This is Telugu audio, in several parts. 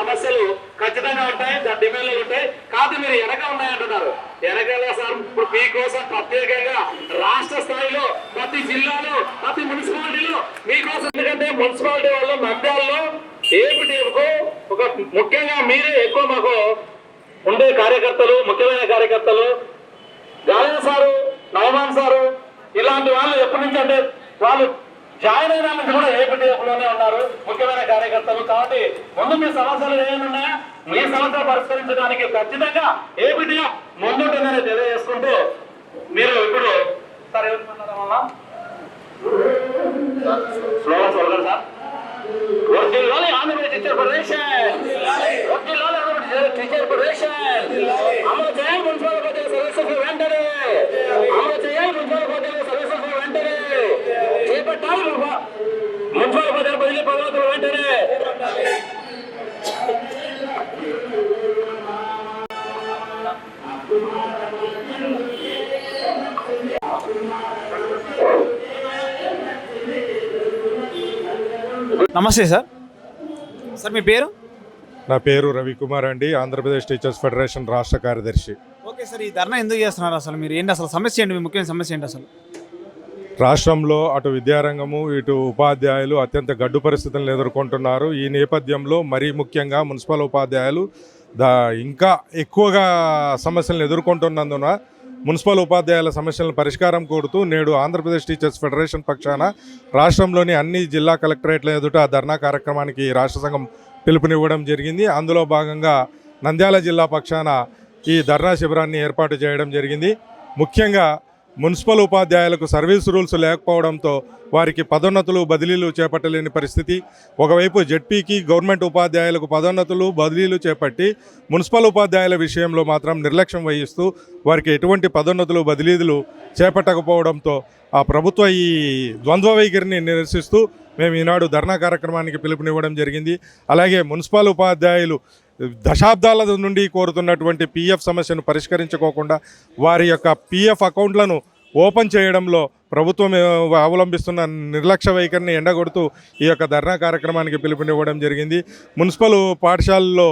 సమస్యలు ఖచ్చితంగా ఉంటాయి దాని డిమాండ్లు ఉంటాయి. కాదు మీరు వెనక ఉన్నాయంటున్నారు. వెనకాల సార్ ఇప్పుడు మీకోసం ప్రత్యేకంగా రాష్ట్ర స్థాయిలో ప్రతి జిల్లాలో ప్రతి మున్సిపాలిటీలో మీకోసం ఎందుకంటే మున్సిపాలిటీ వాళ్ళు మధ్యాల్లో ఏమిటి ఒక ముఖ్యంగా మీరే ఎక్కువ మాకు ఉండే కార్యకర్తలు ముఖ్యమైన కార్యకర్తలు. గాలిన సారు నవమాన్ సారు ఇలాంటి వాళ్ళు ఎప్పటి నుంచి అంటే వాళ్ళు జాయిన్ అయిన కూడా ఏపీటీఎఫ్లోనే ఉన్నారు. ముఖ్యమైన కార్యకర్తలు. కాబట్టి ముందు మీ సమస్యలు ఏమున్నాయా మీ సమస్యలు పరిష్కరించడానికి ఖచ్చితంగా ఏపీటీఎఫ్ ముందుంటుందని తెలియజేసుకుంటూ మీరు ఇప్పుడు సార్ ఏమనుకున్నారా వల్ల చూడగలరు సార్ వర్ధిల్లాలి ఆంధ్రప్రదేశ్ టీచర్ ఫెడరేషన్ వర్ధిల్లాలి ఆంధ్రప్రదేశ్ టీచర్ ఫెడరేషన్ అమలు చేయాలి మున్సిపల్ నమస్తే సార్. సార్ మీ పేరు? నా పేరు రవికుమార్ అండి ఆంధ్రప్రదేశ్ టీచర్స్ ఫెడరేషన్ రాష్ట్ర కార్యదర్శి. ఓకే సార్ ఈ ధర్నా ఎందుకు చేస్తున్నారు అసలు? మీరు ఏంటి అసలు సమస్య ఏంటి? మీ ముఖ్యమైన సమస్య ఏంటి అసలు? రాష్ట్రంలో అటు విద్యారంగము ఇటు ఉపాధ్యాయులు అత్యంత గడ్డు పరిస్థితులను ఎదుర్కొంటున్నారు. ఈ నేపథ్యంలో మరీ ముఖ్యంగా మున్సిపల్ ఉపాధ్యాయులు దా ఇంకా ఎక్కువగా సమస్యలను ఎదుర్కొంటున్నందున మున్సిపల్ ఉపాధ్యాయుల సమస్యలను పరిష్కారం కోరుతూ నేడు ఆంధ్రప్రదేశ్ టీచర్స్ ఫెడరేషన్ పక్షాన రాష్ట్రంలోని అన్ని జిల్లా కలెక్టరేట్ల ఎదుట ధర్నా కార్యక్రమానికి రాష్ట్ర సంఘం పిలుపునివ్వడం జరిగింది. అందులో భాగంగా నంద్యాల జిల్లా పక్షాన ఈ ధర్నా శిబిరాన్ని ఏర్పాటు చేయడం జరిగింది. ముఖ్యంగా మున్సిపల్ ఉపాధ్యాయులకు సర్వీస్ రూల్స్ లేకపోవడంతో వారికి పదోన్నతులు బదిలీలు చేపట్టలేని పరిస్థితి. ఒకవైపు జెడ్పీకి గవర్నమెంట్ ఉపాధ్యాయులకు పదోన్నతులు బదిలీలు చేపట్టి మున్సిపల్ ఉపాధ్యాయుల విషయంలో మాత్రం నిర్లక్ష్యం వహిస్తూ వారికి ఎటువంటి పదోన్నతులు బదిలీలు చేపట్టకపోవడంతో ఆ ప్రభుత్వ ఈ ద్వంద్వ వైఖరిని నిరసిస్తూ మేము ఈనాడు ధర్నా కార్యక్రమానికి పిలుపునివ్వడం జరిగింది. అలాగే మున్సిపల్ ఉపాధ్యాయులు దశాబ్దాల నుండి కోరుతున్నటువంటి పీఎఫ్ సమస్యను పరిష్కరించుకోకుండా వారి యొక్క పీఎఫ్ అకౌంట్లను ఓపెన్ చేయడంలో ప్రభుత్వం అవలంబిస్తున్న నిర్లక్ష్య వైఖరిని ఎండగొడుతూ ఈ యొక్క ధర్నా కార్యక్రమానికి పిలుపునివ్వడం జరిగింది. మున్సిపల్ పాఠశాలల్లో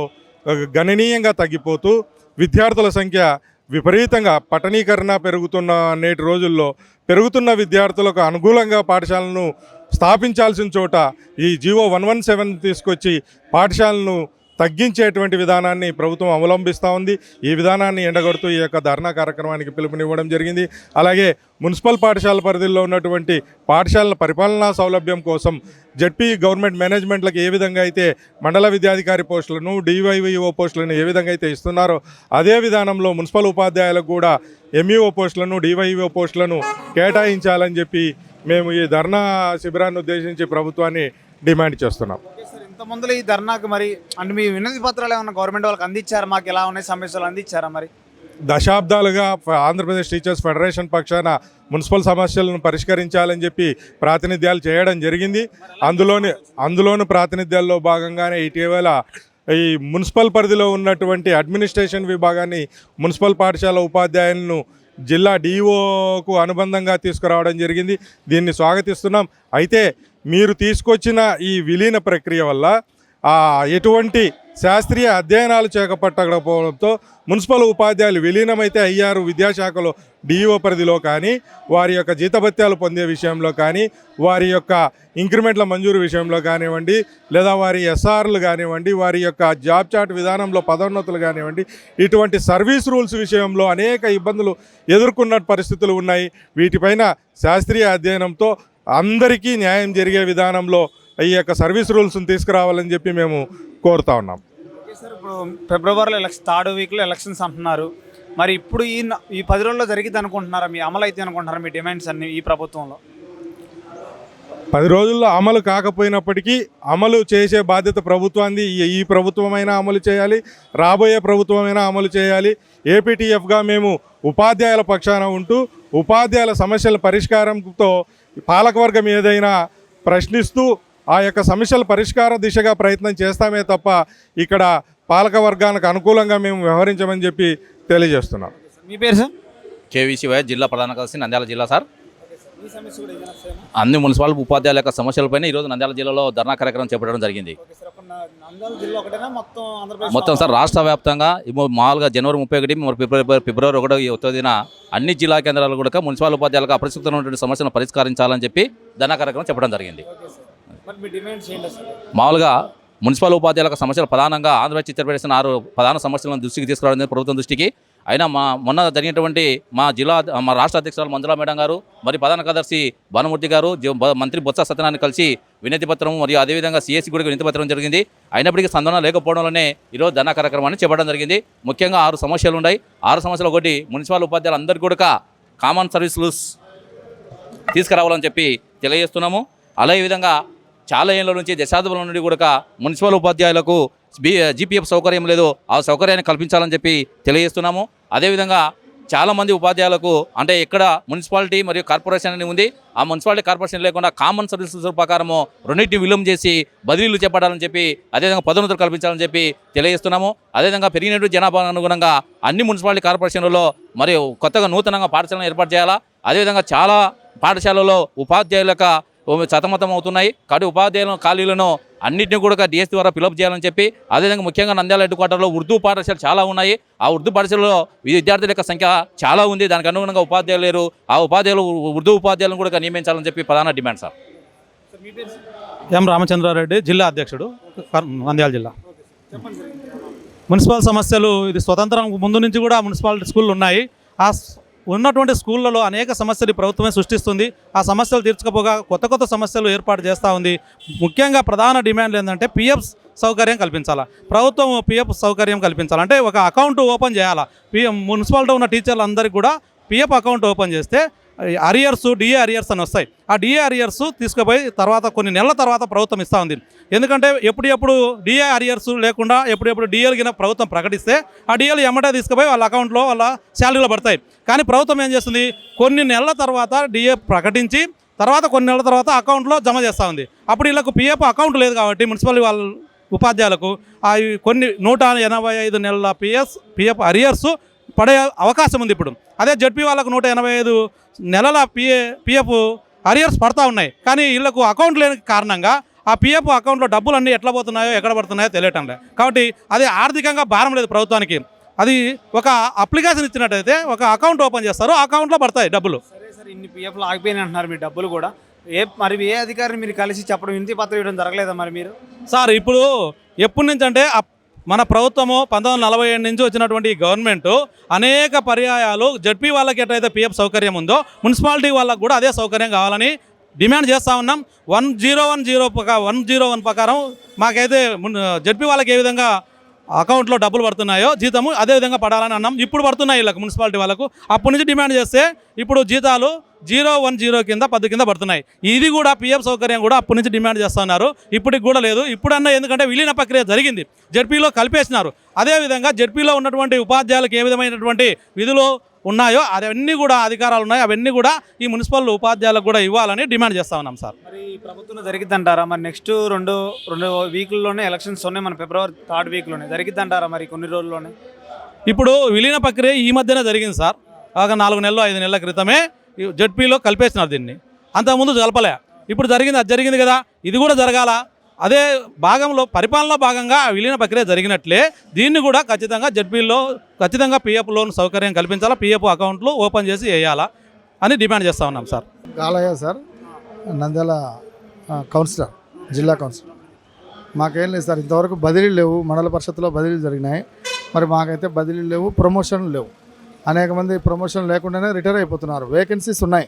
గణనీయంగా తగ్గిపోతూ విద్యార్థుల సంఖ్య విపరీతంగా పట్టణీకరణ పెరుగుతున్న నేటి రోజుల్లో పెరుగుతున్న విద్యార్థులకు అనుకూలంగా పాఠశాలను స్థాపించాల్సిన చోట ఈ జీవో వన్ వన్ సెవెన్ తీసుకొచ్చి పాఠశాలను తగ్గించేటువంటి విధానాన్ని ప్రభుత్వం అవలంబిస్తూ ఉంది. ఈ విధానాన్ని ఎండగొడుతూ ఈ యొక్క ధర్నా కార్యక్రమానికి పిలుపునివ్వడం జరిగింది. అలాగే మున్సిపల్ పాఠశాల పరిధిలో ఉన్నటువంటి పాఠశాలల పరిపాలనా సౌలభ్యం కోసం జడ్పీ గవర్నమెంట్ మేనేజ్మెంట్లకు ఏ విధంగా అయితే మండల విద్యాధికారి పోస్టులను డివైవీఓ పోస్టులను ఏ విధంగా అయితే ఇస్తున్నారో అదే విధానంలో మున్సిపల్ ఉపాధ్యాయులకు కూడా ఎంఈఓ పోస్టులను డివైవీఓ పోస్టులను కేటాయించాలని చెప్పి మేము ఈ ధర్నా శిబిరాన్ని ఉద్దేశించి ప్రభుత్వాన్ని డిమాండ్ చేస్తున్నాం. ఓకే సార్ ఇంత ముందులో ఈ ధర్నాకు మరి అంటే మీ వినతి పత్రాలు ఏమన్నా గవర్నమెంట్ వాళ్ళకి అందించారా? మాకు ఎలా ఉన్నాయి సమస్యలు అందించారా మరి? దశాబ్దాలుగా ఆంధ్రప్రదేశ్ టీచర్స్ ఫెడరేషన్ పక్షాన మున్సిపల్ సమస్యలను పరిష్కరించాలని చెప్పి ప్రాతినిధ్యాలు చేయడం జరిగింది. అందులోని అందులోని ప్రాతినిధ్యాల్లో భాగంగానే ఇటీవల ఈ మున్సిపల్ పరిధిలో ఉన్నటువంటి అడ్మినిస్ట్రేషన్ విభాగాన్ని మున్సిపల్ పాఠశాల ఉపాధ్యాయులను జిల్లా డిఓకు అనుబంధంగా తీసుకురావడం జరిగింది. దీన్ని స్వాగతిస్తున్నాం. అయితే మీరు తీసుకొచ్చిన ఈ విలీన ప్రక్రియ వల్ల ఎటువంటి శాస్త్రీయ అధ్యయనాలు చేపట్టకపోవడంతో మున్సిపల్ ఉపాధ్యాయులు విలీనమైతే అయ్యారు. విద్యాశాఖలో డిఈఓ పరిధిలో కానీ వారి యొక్క జీతభత్యాలు పొందే విషయంలో కానీ వారి యొక్క ఇంక్రిమెంట్ల మంజూరు విషయంలో కానివ్వండి లేదా వారి ఎస్ఆర్లు కానివ్వండి వారి యొక్క జాబ్ చాట్ విధానంలో పదోన్నతులు కానివ్వండి ఇటువంటి సర్వీస్ రూల్స్ విషయంలో అనేక ఇబ్బందులు ఎదుర్కొన్న పరిస్థితులు ఉన్నాయి. వీటిపైన శాస్త్రీయ అధ్యయనంతో అందరికీ న్యాయం జరిగే విధానంలో ఈ యొక్క సర్వీస్ రూల్స్ని తీసుకురావాలని చెప్పి మేము కోరుతా ఉన్నాం. సార్ ఇప్పుడు ఫిబ్రవరిలో ఎలక్షన్ థర్డ్ వీక్లో ఎలక్షన్స్ అంటున్నారు. మరి ఇప్పుడు ఈ ఈ పది రోజుల్లో జరిగింది అనుకుంటున్నారా? మీ అమలు అయితే అనుకుంటున్నారా? మీ డిమాండ్స్ అన్ని ఈ ప్రభుత్వంలో? పది రోజుల్లో అమలు కాకపోయినప్పటికీ అమలు చేసే బాధ్యత ప్రభుత్వాన్ని ఈ- ఈ ప్రభుత్వమైనా అమలు చేయాలి రాబోయే ప్రభుత్వమైనా అమలు చేయాలి. ఏపీటీఎఫ్గా మేము ఉపాధ్యాయుల పక్షాన ఉంటూ ఉపాధ్యాయుల సమస్యల పరిష్కారంతో పాలకవర్గం ఏదైనా ప్రశ్నిస్తూ ఆ యొక్క సమస్యల పరిష్కార దిశగా ప్రయత్నం చేస్తామే తప్ప ఇక్కడ పాలక వర్గానికి అనుకూలంగా మేము వ్యవహరించమని చెప్పి తెలియజేస్తున్నాం. మీ పేరు సార్? కేవీసీ వై జిల్లా ప్రధాన కార్యదర్శి నంద్యాల జిల్లా సార్? అన్ని మున్సిపల్ ఉపాధ్యాయుల యొక్క సమస్యలపైన ఈరోజు నంద్యాల జిల్లాలో ధర్నా కార్యక్రమం చేపట్టడం జరిగింది. నంద్యాల జిల్లా ఒకటేనా? మొత్తం ఆంధ్రప్రదేశ్ మొత్తం సార్ రాష్ట్ర వ్యాప్తంగా మామూలుగా జనవరి ముప్పై ఒకటి ఫిబ్రవరి ఫిబ్రవరి ఒకటో ఈ తేదీన అన్ని జిల్లా కేంద్రాలు కూడా మున్సిపల్ ఉపాధ్యాయులకు అపరిస్థితులు ఉన్నటువంటి సమస్యలను పరిష్కరించాలని చెప్పి ధన కార్యక్రమం చెప్పడం జరిగింది. మామూలుగా మున్సిపల్ ఉపాధ్యాయులకు సమస్యలు ప్రధానంగా ఆంధ్రప్రదేశ్ చిత్రప్రదేశ్ ఆరు ప్రధాన సమస్యలను దృష్టికి తీసుకురావడం ప్రభుత్వం దృష్టికి. అయినా మా మొన్న జరిగినటువంటి మా జిల్లా మా రాష్ట్ర అధ్యక్షురాలు మంజులా మేడం గారు మరి ప్రధాన కార్యదర్శి భానుమూర్తి గారు మంత్రి బొత్స సత్యనారాయణ కలిసి వినతి పత్రం మరియు అదేవిధంగా సిఎస్సి కూడా వినతి పత్రం జరిగింది. అయినప్పటికీ స్పందన లేకపోవడంలోనే ఈరోజు ధన కార్యక్రమాన్ని చేపట్టడం జరిగింది. ముఖ్యంగా ఆరు సమస్యలు ఉన్నాయి. ఆరు సమస్యలు ఒకటి మున్సిపల్ ఉపాధ్యాయులు అందరికీ కూడా కామన్ సర్వీసులు తీసుకురావాలని చెప్పి తెలియజేస్తున్నాము. అదేవిధంగా చాలా ఏళ్ళ నుంచి దశాబ్దాల నుండి కూడా మున్సిపల్ ఉపాధ్యాయులకు బి జీపీఎఫ్ సౌకర్యం లేదు. ఆ సౌకర్యాన్ని కల్పించాలని చెప్పి తెలియజేస్తున్నాము. అదేవిధంగా చాలామంది ఉపాధ్యాయులకు అంటే ఇక్కడ మున్సిపాలిటీ మరియు కార్పొరేషన్ అని ఉంది. ఆ మున్సిపాలిటీ కార్పొరేషన్ లేకుండా కామన్ సర్వీసెస్ ప్రకారము రెండింటిని విలువం చేసి బదిలీలు చేపట్టాలని చెప్పి అదేవిధంగా పదోన్నతులు కల్పించాలని చెప్పి తెలియజేస్తున్నాము. అదేవిధంగా పెరిగినటువంటి జనాభా అనుగుణంగా అన్ని మున్సిపాలిటీ కార్పొరేషన్లలో మరియు కొత్తగా నూతనంగా పాఠశాలను ఏర్పాటు చేయాలా? అదేవిధంగా చాలా పాఠశాలలో ఉపాధ్యాయులకు సతమతం అవుతున్నాయి. కాబట్టి ఉపాధ్యాయుల ఖాళీలను అన్నింటినీ కూడా డిఎస్ ద్వారా ఫిలప్ చేయాలని చెప్పి అదేవిధంగా ముఖ్యంగా నంద్యాల హెడ్ క్వార్టర్లో ఉర్దూ పాఠశాలలు చాలా ఉన్నాయి. ఆ ఉర్దూ పాఠశాలలో విద్యార్థుల యొక్క సంఖ్య చాలా ఉంది. దానికి అనుగుణంగా ఉపాధ్యాయులు లేరు. ఆ ఉపాధ్యాయులు ఉర్దూ ఉపాధ్యాయులను కూడా నియమించాలని చెప్పి ప్రధాన డిమాండ్ సార్? ఎం రామచంద్రారెడ్డి జిల్లా అధ్యక్షుడు నంద్యాల జిల్లా. మున్సిపల్ సమస్యలు ఇది స్వతంత్రం ముందు నుంచి కూడా మున్సిపాలిటీ స్కూళ్ళు ఉన్నాయి. ఆ ఉన్నటువంటి స్కూళ్ళలో అనేక సమస్యలు ప్రభుత్వమే సృష్టిస్తుంది. ఆ సమస్యలు తీర్చకపోగా కొత్త కొత్త సమస్యలు ఏర్పాటు చేస్తూ ఉంది. ముఖ్యంగా ప్రధాన డిమాండ్లు ఏంటంటే పిఎఫ్ సౌకర్యం కల్పించాలా. ప్రభుత్వం పిఎఫ్ సౌకర్యం కల్పించాలి. అంటే ఒక అకౌంట్ ఓపెన్ చేయాలా. పిఎం మున్సిపాలిటీ ఉన్న టీచర్లు అందరికీ కూడా పిఎఫ్ అకౌంట్ ఓపెన్ చేస్తే అరియర్స్ డిఏ అరియర్స్ అని వస్తాయి. ఆ డిఏ అరియర్స్ తీసుకుపోయి తర్వాత కొన్ని నెలల తర్వాత ప్రభుత్వం ఇస్తూ ఉంది. ఎందుకంటే ఎప్పుడెప్పుడు డిఏ అరియర్స్ లేకుండా ఎప్పుడెప్పుడు డిఏలు కింద ప్రభుత్వం ప్రకటిస్తే ఆ డిఏలు ఎమ్మటే తీసుకుపోయి వాళ్ళ అకౌంట్లో వాళ్ళ శాలరీలో పడతాయి. కానీ ప్రభుత్వం ఏం చేస్తుంది? కొన్ని నెలల తర్వాత డిఏ ప్రకటించి తర్వాత కొన్ని నెలల తర్వాత అకౌంట్లో జమ చేస్తూ ఉంది. అప్పుడు వీళ్ళకు పిఎఫ్ అకౌంట్ లేదు కాబట్టి మున్సిపల్ వాళ్ళ ఉపాధ్యాయులకు అవి కొన్ని నూట ఎనభై ఐదు నెలల పిఎస్ పిఎఫ్ అరియర్స్ పడే అవకాశం ఉంది ఇప్పుడు. అదే జడ్పీ వాళ్ళకు నూట ఎనభై ఐదు నెలల పిఏ పిఎఫ్ అరియర్స్ పడతా ఉన్నాయి. కానీ వీళ్ళకు అకౌంట్ లేని కారణంగా ఆ పిఎఫ్ అకౌంట్లో డబ్బులు అన్నీ ఎట్లా పోతున్నాయో ఎక్కడ పడుతున్నాయో తెలియటం లేదు. కాబట్టి అది ఆర్థికంగా భారం లేదు ప్రభుత్వానికి. అది ఒక అప్లికేషన్ ఇచ్చినట్టయితే ఒక అకౌంట్ ఓపెన్ చేస్తారు ఆ అకౌంట్లో పడతాయి డబ్బులు. సరే సార్ ఇన్ని పిఎఫ్లు ఆగిపోయినాయి అంటున్నారు మీ డబ్బులు కూడా. ఏ మరి ఏ అధికారిని మీరు కలిసి చెప్పడం వినతి పత్రం ఇవ్వడం జరగలేదా మరి మీరు? సార్ ఇప్పుడు ఎప్పటి నుంచి అంటే మన ప్రభుత్వము పంతొమ్మిది వందల నలభై ఏడు నుంచి వచ్చినటువంటి ఈ గవర్నమెంట్ అనేక పర్యాయాలు జడ్పీ వాళ్ళకి ఎట్లయితే పిఎఫ్ సౌకర్యం ఉందో మున్సిపాలిటీ వాళ్ళకు కూడా అదే సౌకర్యం కావాలని డిమాండ్ చేస్తూ ఉన్నాం. One zero one zero one zero one ప్రకారం మాకైతే జడ్పీ వాళ్ళకి ఏ విధంగా అకౌంట్లో డబ్బులు పడుతున్నాయో జీతము అదే విధంగా పడాలని అన్నాం. ఇప్పుడు పడుతున్నాయి వీళ్ళకి మున్సిపాలిటీ వాళ్ళకు. అప్పటి నుంచి డిమాండ్ చేస్తే ఇప్పుడు జీతాలు జీరో వన్ జీరో కింద పది కింద పడుతున్నాయి. ఇది కూడా పిఎఫ్ సౌకర్యం కూడా అప్పటి నుంచి డిమాండ్ చేస్తున్నారు ఇప్పటికి కూడా లేదు. ఇప్పుడన్నా ఎందుకంటే విలీన ప్రక్రియ జరిగింది. జడ్పీలో కలిపేసినారు. అదేవిధంగా జడ్పీలో ఉన్నటువంటి ఉపాధ్యాయులకు ఏ విధమైనటువంటి విధులు ఉన్నాయో అవన్నీ కూడా అధికారాలు ఉన్నాయి. అవన్నీ కూడా ఈ మున్సిపల్ ఉపాధ్యాయులకు కూడా ఇవ్వాలని డిమాండ్ చేస్తా ఉన్నాం సార్. మరి ఈ ప్రభుత్వం జరిగిద్దంటారా? మరి నెక్స్ట్ రెండు రెండు వీక్లోనే ఎలక్షన్స్ ఉన్నాయి. మన ఫిబ్రవరి థర్డ్ వీక్లోనే. జరిగిద్దంటారా మరి కొన్ని రోజుల్లోనే? ఇప్పుడు విలీన ప్రక్రియ ఈ మధ్యనే జరిగింది సార్. ఒక నాలుగు నెలలు ఐదు నెలల క్రితమే జడ్పీలో కలిపేస్తున్నారు దీన్ని. అంతకుముందు కలపలే. ఇప్పుడు జరిగింది అది జరిగింది కదా. ఇది కూడా జరగాల. అదే భాగంలో పరిపాలనలో భాగంగా ఆ విలీన ప్రక్రియ జరిగినట్లే దీన్ని కూడా ఖచ్చితంగా జడ్పీలో ఖచ్చితంగా పిఎఫ్ లోన్ సౌకర్యం కల్పించాలా పిఎఫ్ అకౌంట్లు ఓపెన్ చేసి వేయాలా అని డిమాండ్ చేస్తా ఉన్నాం sir. Galayya sir Nandyal councillor జిల్లా కౌన్సిలర్. మాకేం లేదు సార్ ఇంతవరకు బదిలీలు లేవు. మండల పరిషత్లో బదిలీలు జరిగినాయి. మరి మాకైతే బదిలీలు లేవు ప్రమోషన్లు లేవు. అనేక మంది ప్రమోషన్ లేకుండానే రిటైర్ అయిపోతున్నారు. వేకెన్సీస్ ఉన్నాయి.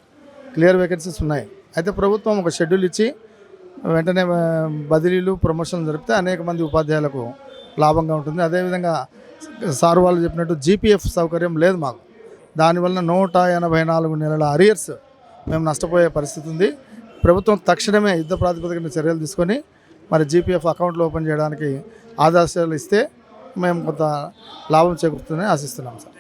క్లియర్ వేకెన్సీస్ ఉన్నాయి. అయితే ప్రభుత్వం ఒక షెడ్యూల్ ఇచ్చి వెంటనే బదిలీలు ప్రమోషన్లు జరిపితే అనేక మంది ఉపాధ్యాయులకు లాభంగా ఉంటుంది. అదేవిధంగా సార్ వాళ్ళు చెప్పినట్టు జీపీఎఫ్ సౌకర్యం లేదు మాకు. దానివల్ల నూట ఎనభై నాలుగు నెలల అరియర్స్ మేము నష్టపోయే పరిస్థితి ఉంది. ప్రభుత్వం తక్షణమే యుద్ధ ప్రాతిపదికన చర్యలు తీసుకొని మరి జీపీఎఫ్ అకౌంట్లు ఓపెన్ చేయడానికి ఆదేశాలు ఇస్తే మేము కొంత లాభం చేకూరుతుందని ఆశిస్తున్నాం సార్.